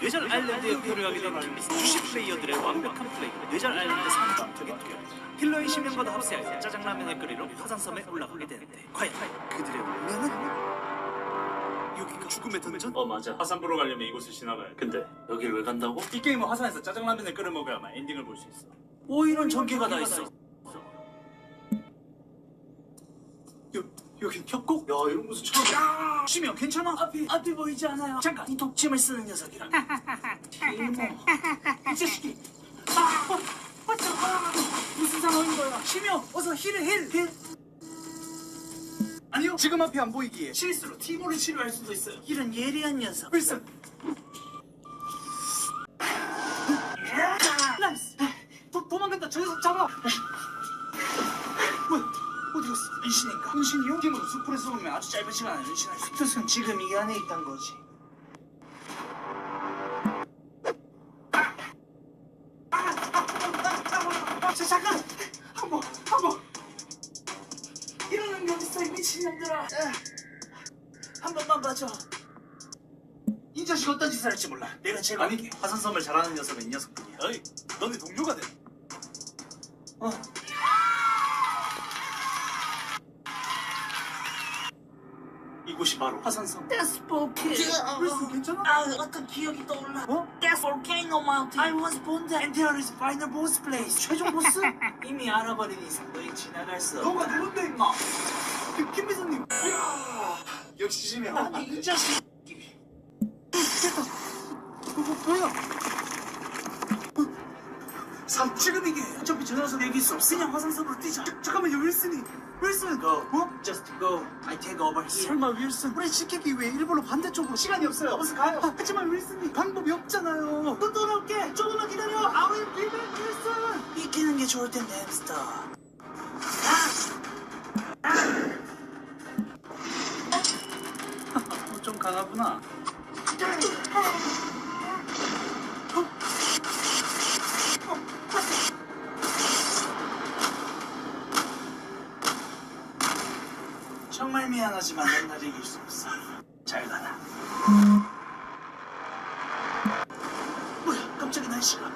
뇌절 표류하게 된 김비스 주식 플레이어들의 완벽한 플레이로 뇌절 아일랜드 산방적인 투여 힐러의 심령과도 합세하여 짜장라면을 끓이러 화산섬에 올라가게 되는데 과연 그들의 운명은? 여기가 죽음의 던전? 어 맞아 화산 보러 가려면 이곳을 지나가야 돼 근데 여길 왜 간다고? 이 게임은 화산에서 짜장라면을 끓여 먹어야만 엔딩을 볼 수 있어 오 이런 전개가 다 있어 여, 여긴 협곡? 야 이런 곳은 처음 야! 심형 괜찮아? 앞이 앞이 보이지 않아요? 잠깐 이 독침을 쓰는 녀석이랑 이모 이 자식이 아! 어, 어, 잠깐 무슨 상황인 거야? 심형 어서 힐을 힐! 힐! 아니요 지금 앞이 안 보이기에 실수로 티모를 치료할 수도 있어요 이런 예리한 녀석 wilson 나이스 도, 도망간다 저 녀석 잡아? 은신인가? 은신이요? 팀으로 숲으로 쏘면 아주 짧은 시간에 은신할 수 뜻은 지금 이 안에 있단 거지 아, 아, 아, 아, 자, 잠깐 한 번 한번 이러는 게 어딨어 이 미친년들아 에. 한 번만 봐줘 이 자식 어떤 짓을 할지 몰라 내가 제일 아니 화산섬을 잘하는 녀석은 이 녀석뿐이야 어이 너네 동료가 돼 어. 이곳이 바로 화산섬 That's wilson 괜찮아? 아, 어떤 기억이 떠올라. 어? That's volcano mountain. I was born there and there is final boss place 최종 보스? 이미 알아버린 이상 너희 지나갈 수 없다 너가 누군데 임마 김, 김 비서님 이야 역시 심해 아니 이 자식 됐다 어, 뭐, 뭐야 사, 지금 이게 어차피 저 녀석 얘기 있어 그냥 화산섬으로 뛰자. 자, 잠깐만요 윌슨이 윌슨. Go. 어? just go. I take over here. 설마 윌슨 우리 지키기 위해 일부러 반대쪽으로 시간이 없어요. 어서 가요. 아, 하지만 윌슨이 방법이 없잖아요. 또 떠나올게. 조금만 기다려. I will be back 윌슨 이기는 게 좋을 텐데 햄스터. 어, 좀 강하구나 하지만 넌 나를 이길 수 없어. 잘 가라. 뭐야, 갑자기 날씨가.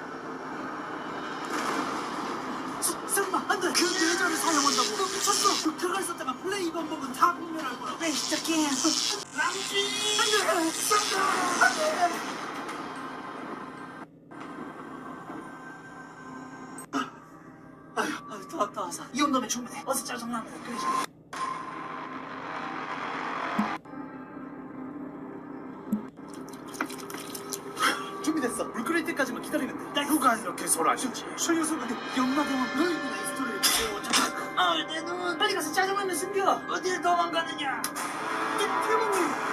서- 설마 안 돼! 그 예절을 사용한다고! 너 미쳤어! 그 그걸 썼다가 플레이 방법은 다 공멸할 거야! 왜 시작해! 랑지! 안 돼! 쏜다! 안 돼! 아휴, 아휴, 다 왔다, 와서. 이 온도면 충분해. 어서 짜장라면 끓이자. 때까지만 기다리면 돼. 누가 이렇게 소라시지? 저 녀석은 연마대왕 너희구나 이 스토리를 보고 잠깐. 아, 내 눈. 빨리 가서 짜장라면 숨겨. 어딜 도망가느냐? 이 태몽이.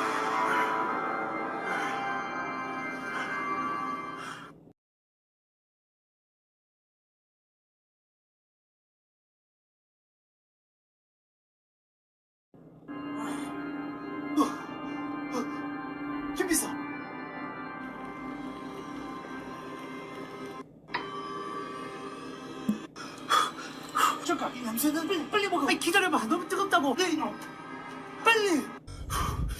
잠깐 이 냄새는 빨리, 빨리 먹어 빨리 기다려봐 너무 뜨겁다고 네 이놈 빨리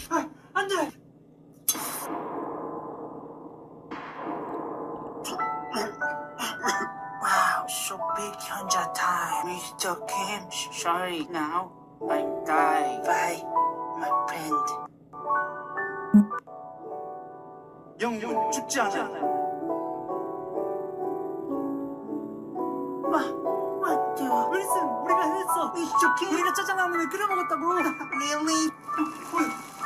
아 안돼 Wow, so big 현자 time. Mr. Kim, sorry now. I die. Bye, my friend. 영문 죽지 않아 우리가 해냈어 우리가 짜장라면을 끓여 먹었다고 Really? 어,